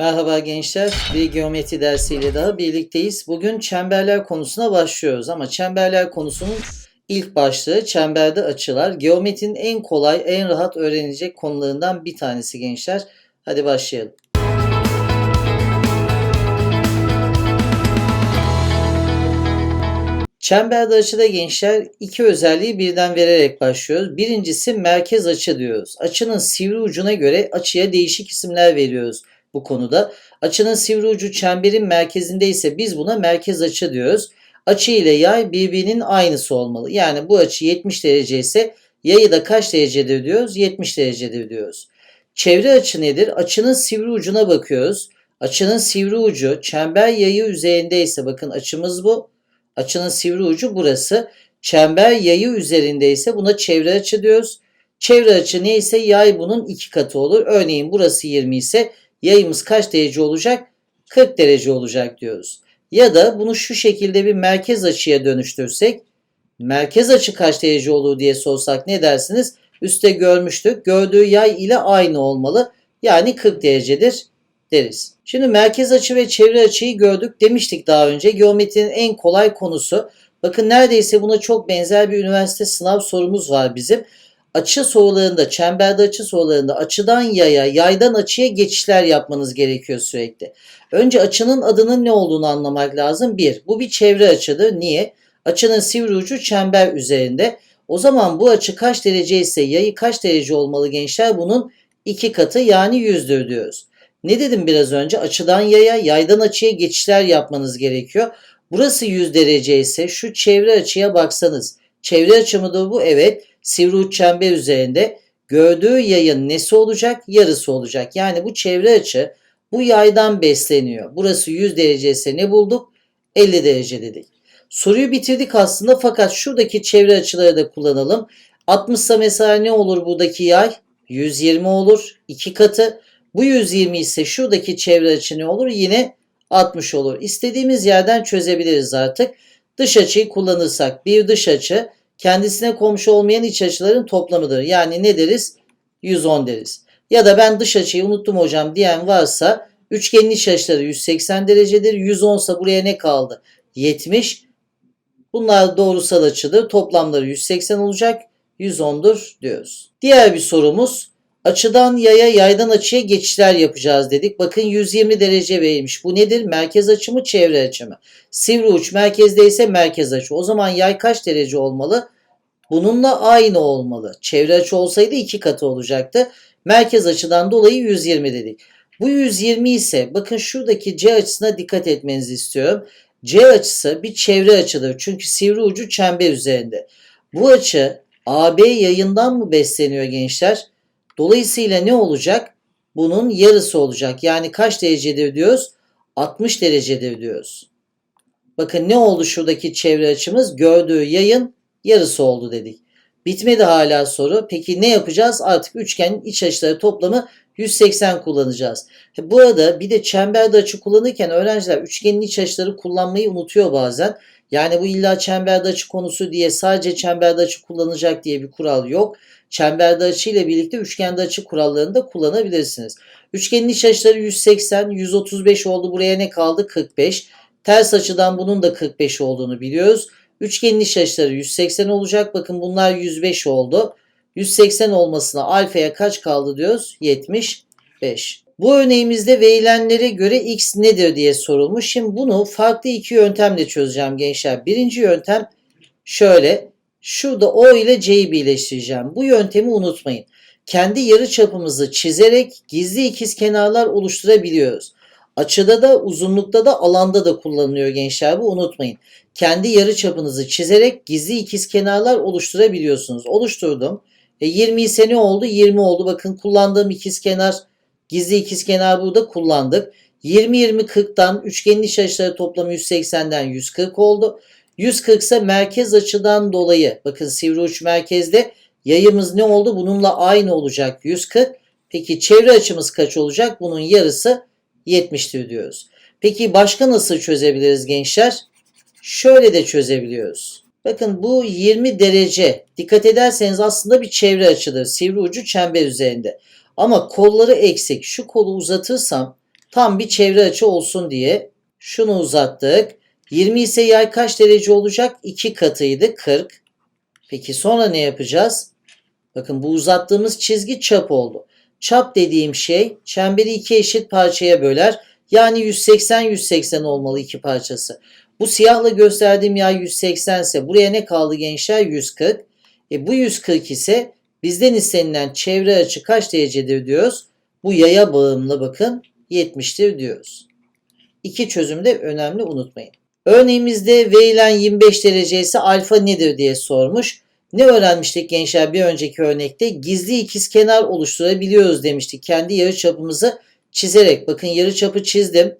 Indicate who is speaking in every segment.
Speaker 1: Merhaba gençler, bir geometri dersiyle daha birlikteyiz. Bugün çemberler konusuna başlıyoruz ama çemberler konusunun ilk başlığı çemberde açılar. Geometrinin en kolay, en rahat öğrenilecek konularından bir tanesi gençler. Hadi başlayalım. Çemberde açıda gençler iki özelliği birden vererek başlıyoruz. Birincisi merkez açı diyoruz. Açının sivri ucuna göre açıya değişik isimler veriyoruz bu konuda. Açının sivri ucu çemberin merkezinde ise biz buna merkez açı diyoruz. Açı ile yay birbirinin aynısı olmalı. Yani bu açı 70 derece ise yayı da kaç derecedir diyoruz? 70 derecedir diyoruz. Çevre açı nedir? Açının sivri ucuna bakıyoruz. Açının sivri ucu çember yayı üzerindeyse bakın açımız bu. Açının sivri ucu burası. Çember yayı üzerindeyse buna çevre açı diyoruz. Çevre açı neyse yay bunun iki katı olur. Örneğin burası 20 ise yayımız kaç derece olacak? 40 derece olacak diyoruz. Ya da bunu şu şekilde bir merkez açıya dönüştürsek merkez açı kaç derece olur diye sorsak ne dersiniz? Üste görmüştük. Gördüğü yay ile aynı olmalı. Yani 40 derecedir deriz. Şimdi merkez açı ve çevre açıyı gördük demiştik daha önce. Geometrinin en kolay konusu. Bakın neredeyse buna çok benzer bir üniversite sınav sorumuz var bizim. Açı sorularında, çemberde açı sorularında açıdan yaya, yaydan açıya geçişler yapmanız gerekiyor sürekli. Önce açının adının ne olduğunu anlamak lazım. Bir, bu bir çevre açıdır. Niye? Açının sivri ucu çember üzerinde. O zaman bu açı kaç derece ise yayı kaç derece olmalı gençler? Bunun iki katı yani yüzdür diyoruz. Ne dedim biraz önce? Açıdan yaya, yaydan açıya geçişler yapmanız gerekiyor. Burası 100 derece ise şu çevre açıya baksanız. Çevre açı mıdır bu? Evet. Sivri uç çember üzerinde gördüğü yayın nesi olacak? Yarısı olacak. Yani bu çevre açı bu yaydan besleniyor. Burası 100 derece ise ne bulduk? 50 derece dedik. Soruyu bitirdik aslında fakat şuradaki çevre açıları da kullanalım. 60 ise mesela ne olur buradaki yay? 120 olur. 2 katı. Bu 120 ise şuradaki çevre açı ne olur? Yine 60 olur. İstediğimiz yerden çözebiliriz artık. Dış açıyı kullanırsak bir dış açı kendisine komşu olmayan iç açıların toplamıdır. Yani ne deriz? 110 deriz. Ya da ben dış açıyı unuttum hocam diyen varsa üçgenin iç açıları 180 derecedir. 110 ise buraya ne kaldı? 70. Bunlar doğrusal açıdır. Toplamları 180 olacak. 110'dur diyoruz. Diğer bir sorumuz Açıdan yaya, yaydan açıya geçişler yapacağız dedik. Bakın 120 derece verilmiş. Bu nedir? Merkez açı mı, çevre açı mı? Sivri uç merkezde ise merkez açı. O zaman yay kaç derece olmalı? Bununla aynı olmalı. Çevre açı olsaydı iki katı olacaktı. Merkez açıdan dolayı 120 dedik. Bu 120 ise bakın şuradaki C açısına dikkat etmenizi istiyorum. C açısı bir çevre açıdır. Çünkü sivri ucu çember üzerinde. Bu açı AB yayından mı besleniyor gençler? Dolayısıyla ne olacak? Bunun yarısı olacak. Yani kaç derecedir diyoruz? 60 derecedir diyoruz. Bakın ne oldu şuradaki çevre açımız? Gördüğü yayın yarısı oldu dedik. Bitmedi hala soru. Peki ne yapacağız? Artık üçgenin iç açıları toplamı 180 kullanacağız. Bu arada bir de çemberde açı kullanırken öğrenciler üçgenin iç açıları kullanmayı unutuyor bazen. Yani bu illa çemberde açı konusu diye sadece çemberde açı kullanacak diye bir kural yok. Çemberde açı ile birlikte üçgende açı kurallarını da kullanabilirsiniz. Üçgenin iç açıları 180, 135 oldu. Buraya ne kaldı? 45. Ters açıdan bunun da 45 olduğunu biliyoruz. Üçgenin iç açıları 180 olacak. Bakın bunlar 105 oldu. 180 olmasına alfaya kaç kaldı diyoruz? 75. Bu örneğimizde verilenlere göre x nedir diye sorulmuş. Şimdi bunu farklı iki yöntemle çözeceğim gençler. Birinci yöntem şöyle. Şurada O ile C'yi birleştireceğim. Bu yöntemi unutmayın. Kendi yarı çapımızı çizerek gizli ikizkenarlar oluşturabiliyoruz. Açıda da uzunlukta da alanda da kullanılıyor gençler bu unutmayın. Kendi yarı çapınızı çizerek gizli ikizkenarlar oluşturabiliyorsunuz. Oluşturdum. E 20 ise oldu? 20 oldu. Bakın kullandığım ikizkenar gizli ikizkenar burada kullandık. 20 20 40'tan üçgenin iç açıları toplamı 180'den 140 oldu. 140 ise merkez açıdan dolayı bakın sivri uç merkezde yayımız ne oldu? Bununla aynı olacak 140. Peki çevre açımız kaç olacak? Bunun yarısı 70'tir diyoruz. Peki başka nasıl çözebiliriz gençler? Şöyle de çözebiliyoruz. Bakın bu 20 derece. Dikkat ederseniz aslında bir çevre açıdır. Sivri ucu çember üzerinde. Ama kolları eksik. Şu kolu uzatırsam Tam bir çevre açı olsun diye şunu uzattık. 20 ise yay kaç derece olacak? 2 katıydı 40. Peki sonra ne yapacağız? Bakın bu uzattığımız çizgi çap oldu. Çap dediğim şey çemberi iki eşit parçaya böler. Yani 180 180 olmalı iki parçası. Bu siyahla gösterdiğim yay 180 ise buraya ne kaldı gençler? 140. E bu 140 ise bizden istenilen çevre açı kaç derecedir diyoruz. Bu yaya bağımlı bakın 70'tir diyoruz. İki çözüm de önemli unutmayın. Örneğimizde verilen 25 derece ise alfa nedir diye sormuş. Ne öğrenmiştik gençler bir önceki örnekte? Gizli ikizkenar oluşturabiliyoruz demiştik. Kendi yarıçapımızı çizerek. Bakın yarıçapı çizdim.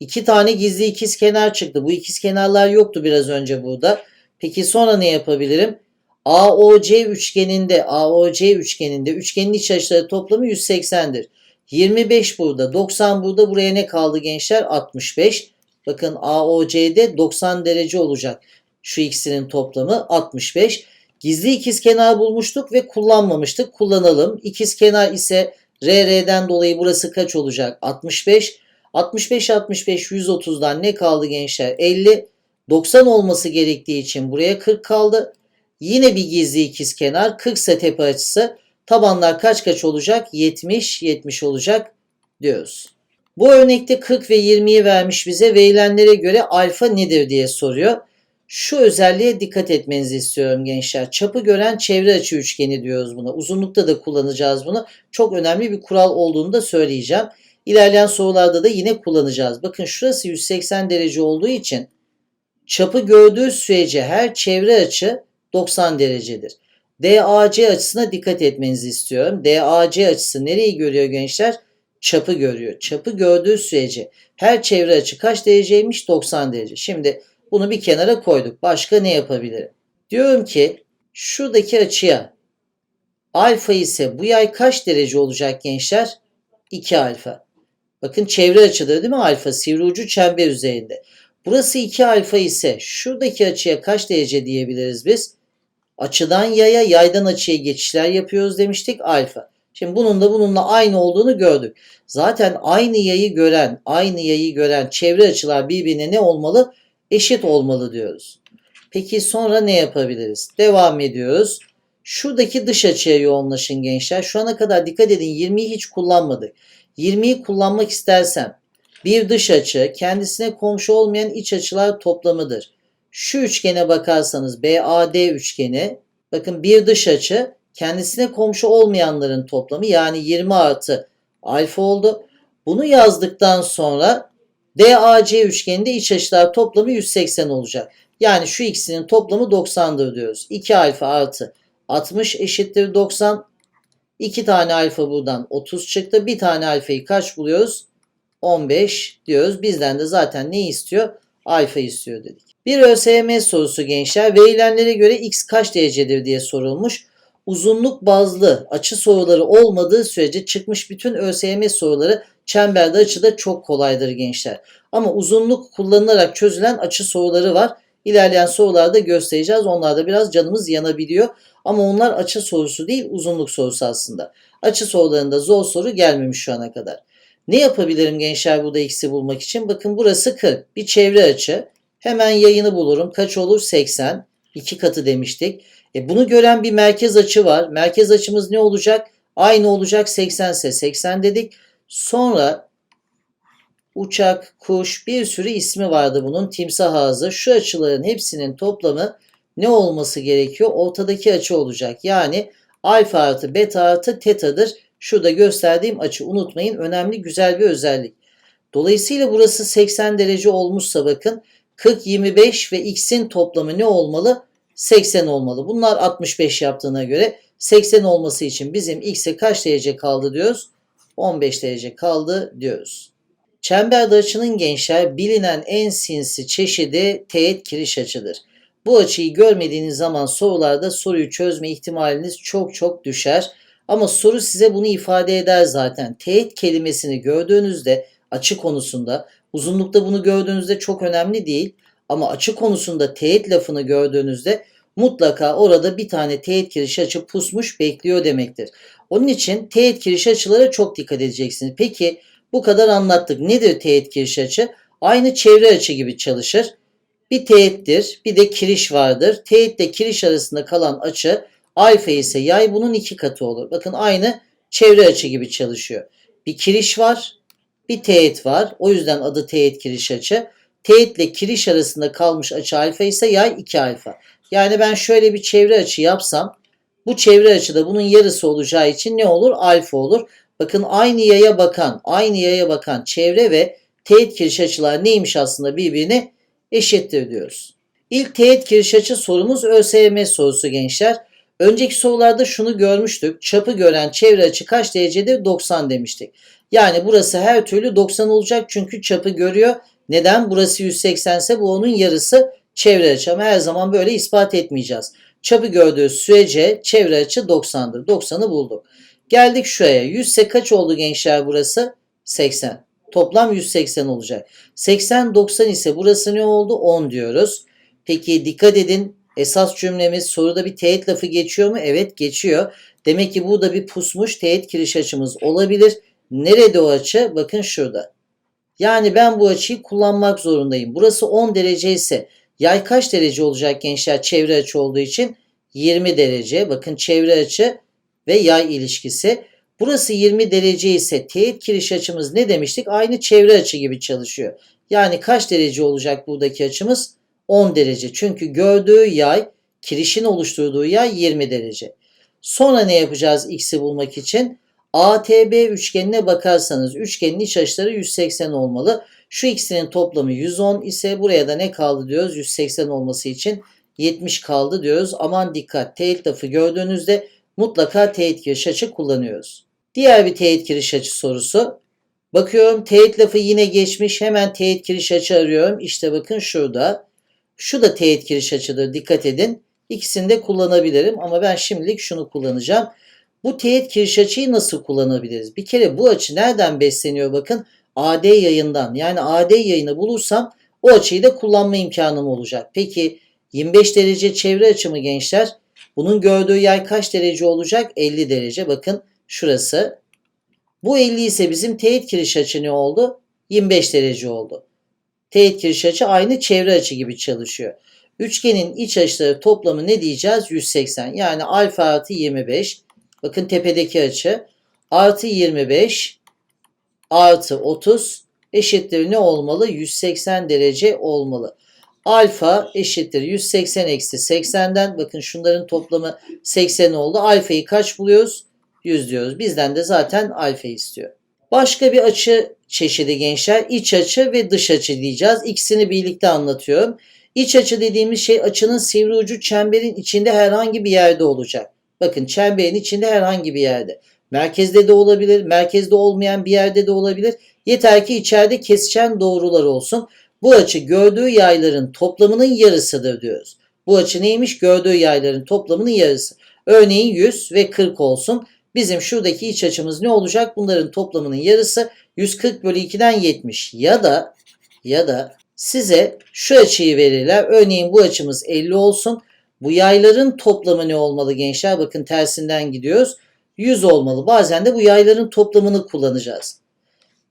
Speaker 1: İki tane gizli ikizkenar çıktı. Bu ikizkenarlar yoktu biraz önce burada. Peki sonra ne yapabilirim? AOC üçgeninde, AOC üçgeninde üçgenin iç açıları toplamı 180'dir. 25 burada, 90 burada. Buraya ne kaldı gençler? 65. Bakın AOC'de 90 derece olacak. Şu ikisinin toplamı 65. Gizli ikizkenar bulmuştuk ve kullanmamıştık. Kullanalım. İkizkenar ise RR'den dolayı burası kaç olacak? 65. 65 65 130'dan ne kaldı gençler? 50. 90 olması gerektiği için buraya 40 kaldı. Yine bir gizli ikizkenar 40 ise tepe açısı. Tabanlar kaç kaç olacak? 70 70 olacak diyoruz. Bu örnekte 40 ve 20'yi vermiş bize. Verilenlere göre alfa nedir diye soruyor. Şu özelliğe dikkat etmenizi istiyorum gençler. Çapı gören çevre açı üçgeni diyoruz buna. Uzunlukta da kullanacağız bunu. Çok önemli bir kural olduğunu da söyleyeceğim. İlerleyen sorularda da yine kullanacağız. Bakın şurası 180 derece olduğu için çapı gördüğü sürece her çevre açı 90 derecedir. DAC açısına dikkat etmenizi istiyorum. DAC açısı nereyi görüyor gençler? Çapı görüyor. Çapı gördüğü sürece her çevre açı kaç dereceymiş? 90 derece. Şimdi bunu bir kenara koyduk. Başka ne yapabilirim? Diyorum ki şuradaki açıya alfa ise bu yay kaç derece olacak gençler? 2 alfa. Bakın çevre açıdır değil mi alfa? Sivri ucu çember üzerinde. Burası 2 alfa ise şuradaki açıya kaç derece diyebiliriz biz? Açıdan yaya, yaydan açıya geçişler yapıyoruz demiştik alfa. Şimdi bunun da bununla aynı olduğunu gördük. Zaten aynı yayı gören, aynı yayı gören çevre açılar birbirine ne olmalı? Eşit olmalı diyoruz. Peki sonra ne yapabiliriz? Devam ediyoruz. Şuradaki dış açıya yoğunlaşın gençler. Şu ana kadar dikkat edin 20'yi hiç kullanmadık. 20'yi kullanmak istersem bir dış açı kendisine komşu olmayan iç açılar toplamıdır. Şu üçgene bakarsanız BAD üçgeni bakın bir dış açı kendisine komşu olmayanların toplamı yani 20 artı alfa oldu. Bunu yazdıktan sonra DAC üçgeninde iç açılar toplamı 180 olacak. Yani şu ikisinin toplamı 90'dır diyoruz. 2 alfa artı 60 eşittir 90. 2 tane alfa buradan 30 çıktı. Bir tane alfayı kaç buluyoruz? 15 diyoruz. Bizden de zaten ne istiyor? Alfa istiyor dedik. Bir ÖSYM sorusu gençler. Verilenlere göre x kaç derecedir diye sorulmuş. Uzunluk bazlı açı soruları olmadığı sürece çıkmış bütün ÖSYM soruları çemberde açıda çok kolaydır gençler. Ama uzunluk kullanılarak çözülen açı soruları var. İlerleyen sorularda göstereceğiz. Onlarda biraz canımız yanabiliyor. Ama onlar açı sorusu değil uzunluk sorusu aslında. Açı sorularında zor soru gelmemiş şu ana kadar. Ne yapabilirim gençler burada x'i bulmak için? Bakın burası 40. Bir çevre açı. Hemen yayını bulurum. Kaç olur? 80. 2 katı demiştik. E bunu gören bir merkez açı var. Merkez açımız ne olacak? Aynı olacak 80 ise 80 dedik. Sonra uçak, kuş bir sürü ismi vardı bunun. Timsah ağzı. Şu açıların hepsinin toplamı ne olması gerekiyor? Ortadaki açı olacak. Yani alfa artı beta artı tetadır. Şurada gösterdiğim açı unutmayın. Önemli güzel bir özellik. Dolayısıyla burası 80 derece olmuşsa bakın 40, 25 ve x'in toplamı ne olmalı? 80 olmalı. Bunlar 65 yaptığına göre 80 olması için bizim x'e kaç derece kaldı diyoruz? 15 derece kaldı diyoruz. Çemberde açının gençler bilinen en sinsi çeşidi teğet kiriş açıdır. Bu açıyı görmediğiniz zaman sorularda soruyu çözme ihtimaliniz çok çok düşer. Ama soru size bunu ifade eder zaten. Teğet kelimesini gördüğünüzde açı konusunda uzunlukta bunu gördüğünüzde çok önemli değil. Ama açı konusunda teğet lafını gördüğünüzde mutlaka orada bir tane teğet kiriş açı pusmuş bekliyor demektir. Onun için teğet kiriş açılara çok dikkat edeceksiniz. Peki Bu kadar anlattık. Nedir teğet kiriş açı? Aynı çevre açı gibi çalışır. Bir teğettir, bir de kiriş vardır. Teğetle kiriş arasında kalan açı alfa ise yay bunun iki katı olur. Bakın aynı çevre açı gibi çalışıyor. Bir kiriş var, bir teğet var. O yüzden adı teğet kiriş açı. Teğetle kiriş arasında kalmış açı alfa ise yay 2 alfa. Yani ben şöyle bir çevre açı yapsam bu çevre açıda bunun yarısı olacağı için ne olur? Alfa olur. Bakın aynı yaya bakan, aynı yaya bakan çevre ve teğet kiriş açılar neymiş aslında birbirine eşittir diyoruz. İlk teğet kiriş açı sorumuz ÖSYM sorusu gençler. Önceki sorularda şunu görmüştük. Çapı gören çevre açı kaç derecedir? 90 demiştik. Yani burası her türlü 90 olacak çünkü çapı görüyor. Neden? Burası 180 ise bu onun yarısı çevre açı ama her zaman böyle ispat etmeyeceğiz. Çapı gördüğü sürece çevre açı 90'dır. 90'ı bulduk. Geldik şuraya. 100 ise kaç oldu gençler burası? 80. Toplam 180 olacak. 80 90 ise burası ne oldu? 10 diyoruz. Peki dikkat edin. Esas cümlemiz soruda bir teğet lafı geçiyor mu? Evet geçiyor. Demek ki burada bir pusmuş teğet kiriş açımız olabilir. Nerede o açı? Bakın şurada. Yani ben bu açıyı kullanmak zorundayım. Burası 10 derece ise yay kaç derece olacak gençler çevre açı olduğu için? 20 derece. Bakın çevre açı ve yay ilişkisi. Burası 20 derece ise teğet kiriş açımız ne demiştik? Aynı çevre açı gibi çalışıyor. Yani kaç derece olacak buradaki açımız? 10 derece. Çünkü gördüğü yay, kirişin oluşturduğu yay 20 derece. Sonra ne yapacağız x'i bulmak için? ATB üçgenine bakarsanız üçgenin iç açıları 180 olmalı. Şu ikisinin toplamı 110 ise buraya da ne kaldı diyoruz? 180 olması için 70 kaldı diyoruz. Aman dikkat teğet lafı gördüğünüzde mutlaka teğet kiriş açı kullanıyoruz. Diğer bir teğet kiriş açı sorusu. Bakıyorum teğet lafı yine geçmiş. Hemen teğet kiriş açı arıyorum. İşte bakın şurada. Şu da teğet kiriş açıdır. Dikkat edin. İkisini de kullanabilirim ama ben şimdilik şunu kullanacağım. Bu teğet kiriş açıyı nasıl kullanabiliriz? Bir kere bu açı nereden besleniyor bakın? AD yayından. Yani AD yayını bulursam o açıyı da kullanma imkanım olacak. Peki 25 derece çevre açı mı gençler? Bunun gördüğü yay kaç derece olacak? 50 derece. Bakın şurası. Bu 50 ise bizim teğet kiriş açı ne oldu? 25 derece oldu. Teğet kiriş açı aynı çevre açı gibi çalışıyor. Üçgenin iç açıları toplamı ne diyeceğiz? 180. Yani alfa artı 25. Bakın tepedeki açı. Artı 25 artı 30 eşittir ne olmalı? 180 derece olmalı. Alfa eşittir 180 eksi 80'den bakın şunların toplamı 80 oldu. Alfayı kaç buluyoruz? 100 diyoruz. Bizden de zaten alfa istiyor. Başka bir açı çeşidi gençler iç açı ve dış açı diyeceğiz. İkisini birlikte anlatıyorum. İç açı dediğimiz şey açının sivri ucu çemberin içinde herhangi bir yerde olacak. Bakın çemberin içinde herhangi bir yerde. Merkezde de olabilir, merkezde olmayan bir yerde de olabilir. Yeter ki içeride kesişen doğrular olsun. Bu açı gördüğü yayların toplamının yarısıdır diyoruz. Bu açı neymiş? Gördüğü yayların toplamının yarısı. Örneğin 100 ve 40 olsun. Bizim şuradaki iç açımız ne olacak? Bunların toplamının yarısı 140 bölü 2'den 70. Ya da ya da size şu açıyı verirler. Örneğin bu açımız 50 olsun. Bu yayların toplamı ne olmalı gençler? Bakın tersinden gidiyoruz. 100 olmalı. Bazen de bu yayların toplamını kullanacağız.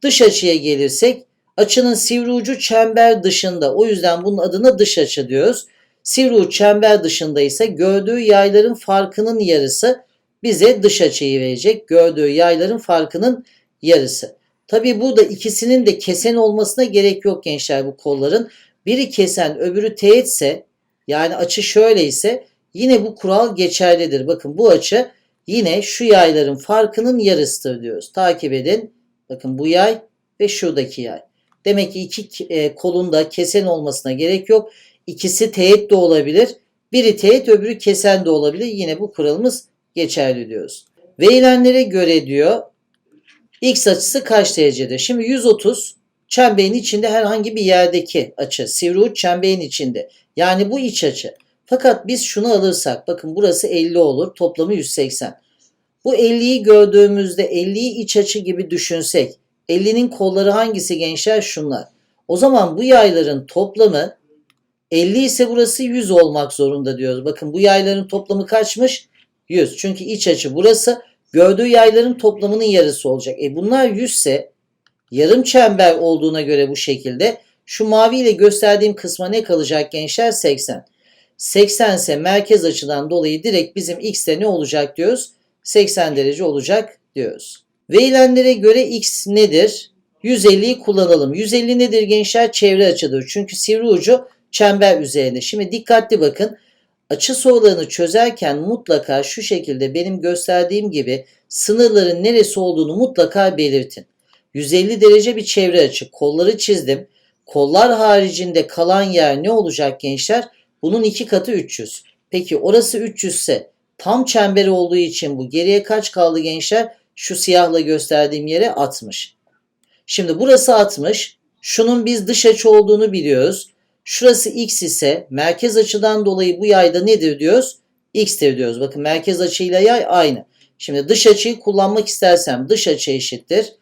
Speaker 1: Dış açıya gelirsek açının sivri ucu çember dışında. O yüzden bunun adına dış açı diyoruz. Sivri uç çember dışında ise gördüğü yayların farkının yarısı bize dış açıyı verecek. Gördüğü yayların farkının yarısı. Tabi burada ikisinin de kesen olmasına gerek yok gençler bu kolların. Biri kesen öbürü teğetse yani açı şöyle ise yine bu kural geçerlidir. Bakın bu açı yine şu yayların farkının yarısıdır diyoruz. Takip edin. Bakın bu yay ve şuradaki yay. Demek ki iki e, kolunda kesen olmasına gerek yok. İkisi teğet de olabilir. Biri teğet öbürü kesen de olabilir. Yine bu kuralımız geçerli diyoruz. Verilenlere göre diyor x açısı kaç derecedir? Şimdi 130 çemberin içinde herhangi bir yerdeki açı. Sivri uç çemberin içinde. Yani bu iç açı. Fakat biz şunu alırsak bakın burası 50 olur. Toplamı 180. Bu 50'yi gördüğümüzde 50'yi iç açı gibi düşünsek 50'nin kolları hangisi gençler? Şunlar. O zaman bu yayların toplamı 50 ise burası 100 olmak zorunda diyoruz. Bakın bu yayların toplamı kaçmış? 100. Çünkü iç açı burası. Gördüğü yayların toplamının yarısı olacak. E bunlar 100 ise Yarım çember olduğuna göre bu şekilde şu mavi ile gösterdiğim kısma ne kalacak gençler? 80. 80 ise merkez açıdan dolayı direkt bizim x'te ne olacak diyoruz? 80 derece olacak diyoruz. Verilenlere göre x nedir? 150'yi kullanalım. 150 nedir gençler? Çevre açıdır. Çünkü sivri ucu çember üzerinde. Şimdi dikkatli bakın. Açı sorularını çözerken mutlaka şu şekilde benim gösterdiğim gibi sınırların neresi olduğunu mutlaka belirtin. 150 derece bir çevre açı. Kolları çizdim. Kollar haricinde kalan yer ne olacak gençler? Bunun iki katı 300. Peki orası 300 ise tam çemberi olduğu için bu geriye kaç kaldı gençler? Şu siyahla gösterdiğim yere 60. Şimdi burası 60. Şunun biz dış açı olduğunu biliyoruz. Şurası x ise merkez açıdan dolayı bu yayda nedir diyoruz? x'tir diyoruz. Bakın merkez açıyla yay aynı. Şimdi dış açıyı kullanmak istersem dış açı eşittir.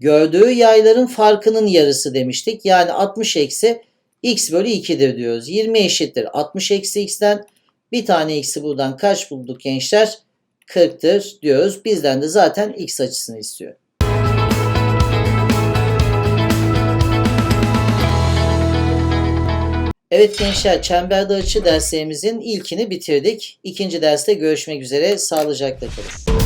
Speaker 1: Gördüğü yayların farkının yarısı demiştik. Yani 60 eksi x bölü 2'dir diyoruz. 20 eşittir 60 eksi x'ten bir tane x'i buradan kaç bulduk gençler? 40'tır diyoruz. Bizden de zaten x açısını istiyor. Evet gençler çemberde açı derslerimizin ilkini bitirdik. İkinci derste görüşmek üzere. Sağlıcakla kalın.